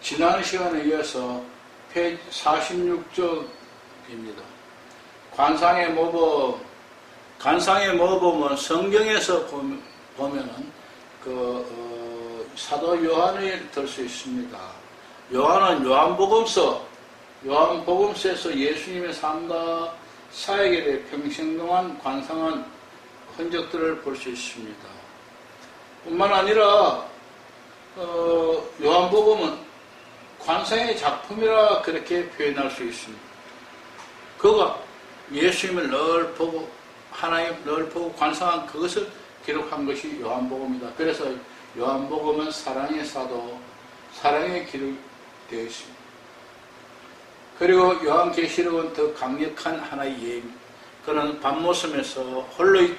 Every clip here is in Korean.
지난 시간에 이어서 페이지 46쪽입니다. 관상의 모범, 관상의 모범은 성경에서 보면, 보면은 그 어, 사도 요한을 들 수 있습니다. 요한은 요한복음서, 요한복음서에서 예수님의 삶과 사역에 대해 평생 동안 관상한 흔적들을 볼 수 있습니다. 뿐만 아니라 어, 요한복음은 관상의 작품이라 그렇게 표현할 수 있습니다. 그가 예수님을 늘 보고 하나님 늘 보고 관상한 그것을 기록한 것이 요한복음이다. 그래서 요한복음은 사랑의 사도, 사랑의 기록되어 있습니다. 그리고 요한계시록은 더 강력한 하나의 예입니다. 그는 밤모섬에서 홀로 있,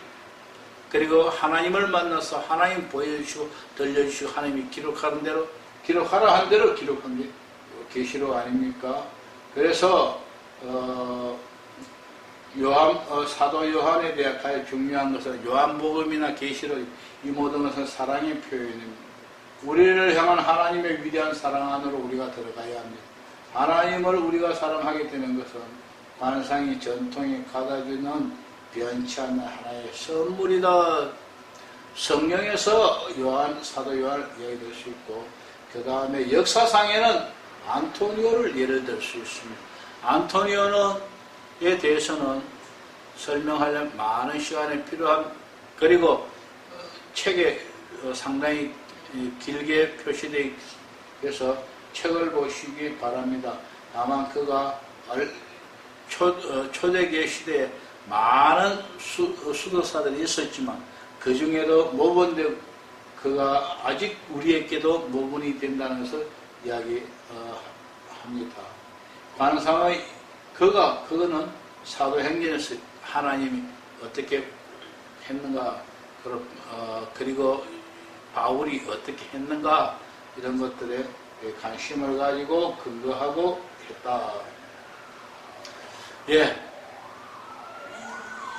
그리고 하나님을 만나서 하나님 보여주시고 들려주시고 하나님이 기록하는 대로 기록하라 한 대로 기록한 게 계시록 아닙니까? 그래서 어, 요한 어, 사도 요한에 가장 중요한 것은 요한복음이나 계시록 이 모든 것은 사랑의 표현입니다. 우리를 향한 하나님의 위대한 사랑 안으로 우리가 들어가야 합니다. 하나님을 우리가 사랑하게 되는 것은 관상이 전통이 가다주는 변치 않는 하나의 선물이다. 성령에서 요한 사도 요한을 이야기될 수 있고 그 다음에 역사상에는 안토니오를 예를 들 수 있습니다. 안토니오에 대해서는 설명하려면 많은 시간이 필요한 그리고 책에 상당히 길게 표시되어 있어서 책을 보시기 바랍니다. 다만 그가 초, 초대계 시대에 많은 수, 수도사들이 있었지만 그 중에도 모본데 그가 아직 우리에게도 모분이 된다는 것을 이야기합니다. 관상의 그가 그거는 사도행전에서 하나님이 어떻게 했는가 어, 그리고 바울이 어떻게 했는가 이런 것들에 관심을 가지고 근거하고 했다. 예.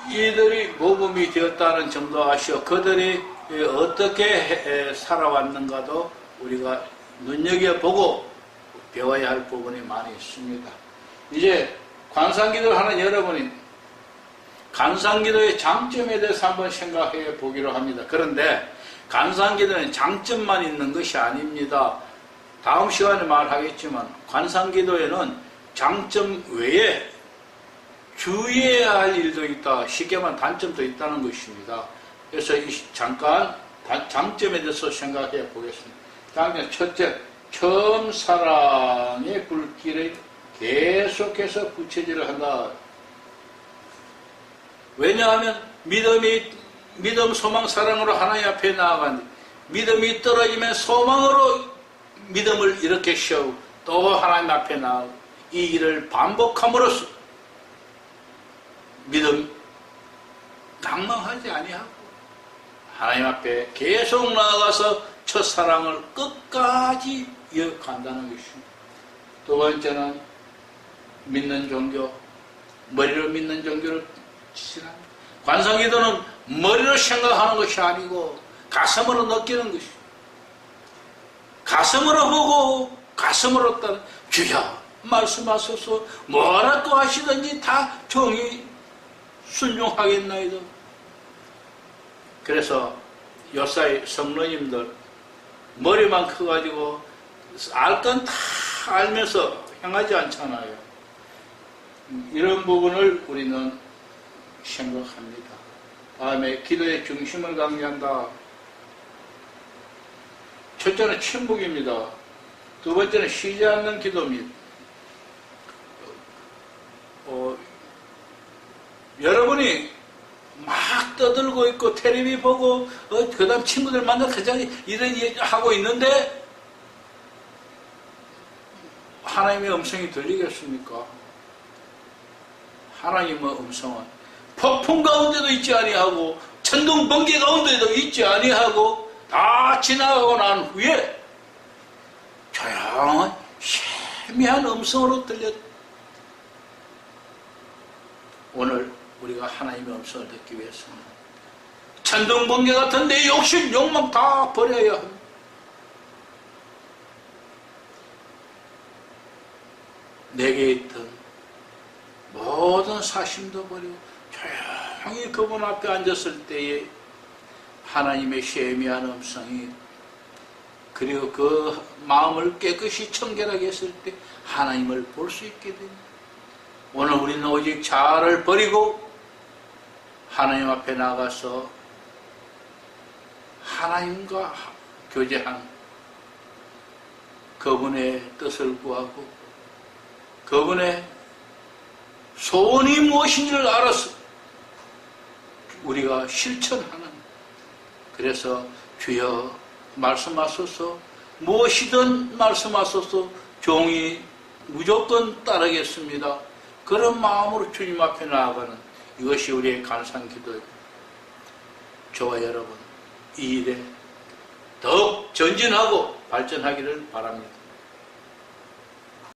이들이 모범이 되었다는 정도 아시오. 그들이 어떻게 살아왔는가도 우리가 눈여겨보고 배워야 할 부분이 많이 있습니다. 이제 관상기도를 하는 여러분이 관상기도의 장점에 대해서 한번 생각해 보기로 합니다. 그런데 관상기도는 장점만 있는 것이 아닙니다. 다음 시간에 말하겠지만 관상기도에는 장점 외에 주의해야 할 일도 있다. 쉽게 말하면 단점도 있다는 것입니다. 그래서 잠깐 장점에 대해서 생각해 보겠습니다. 장점 첫째, 처음 사랑의 불길에 계속해서 부채질을 한다. 왜냐하면 믿음이 믿음, 소망, 사랑으로 하나님 앞에 나아간 믿음이 떨어지면 소망으로 믿음을 이렇게 세우고 또 하나님 앞에 나아가고 이 일을 반복함으로써 믿음 낭망하지 아니하고 하나님 앞에 계속 나아가서 첫사랑을 끝까지 이어간다는 것입니다. 두 번째는 믿는 종교, 머리로 믿는 종교를 지시합니다. 관성기도는 머리로 생각하는 것이 아니고 가슴으로 느끼는 것이 가슴으로 보고 가슴으로 따라 주야 말씀하소서 뭐라고 하시든지 다 정이 순종하겠나이다. 그래서 요사이 성로님들 머리만 커가지고 알 건 다 알면서 행하지 않잖아요. 이런 부분을 우리는 생각합니다. 다음에 기도의 중심을 강조한다. 첫째는 침묵입니다. 두 번째는 쉬지 않는 기도입니다. 어, 여러분이 막 떠들고 있고 테레비 보고 어, 그 다음 친구들 만나서 이런 얘기 하고 있는데 하나님의 음성이 들리겠습니까? 하나님의 음성은 폭풍 가운데도 있지 아니하고 천둥 번개 가운데도 있지 아니하고 다 지나가고 난 후에 조용한 희미한 음성으로 들렸 오늘 우리가 하나님의 음성을 듣기 위해서는 천둥 번개 같은 내 욕심 욕망 다 버려야. 내게 있던 모든 사심도 버리고 조용히 그분 앞에 앉았을 때에 하나님의 쉐미한 음성이 그리고 그 마음을 깨끗이 청결하게 했을 때 하나님을 볼 수 있게 됩니다. 오늘 우리는 오직 자아를 버리고 하나님 앞에 나가서 하나님과 교제한 그분의 뜻을 구하고 그분의 소원이 무엇인지를 알아서 우리가 실천하는 그래서 주여 말씀하소서 무엇이든 말씀하소서 종이 무조건 따르겠습니다. 그런 마음으로 주님 앞에 나아가는 이것이 우리의 간상 기도입니다. 저와 여러분 이 일에 더욱 전진하고 발전하기를 바랍니다.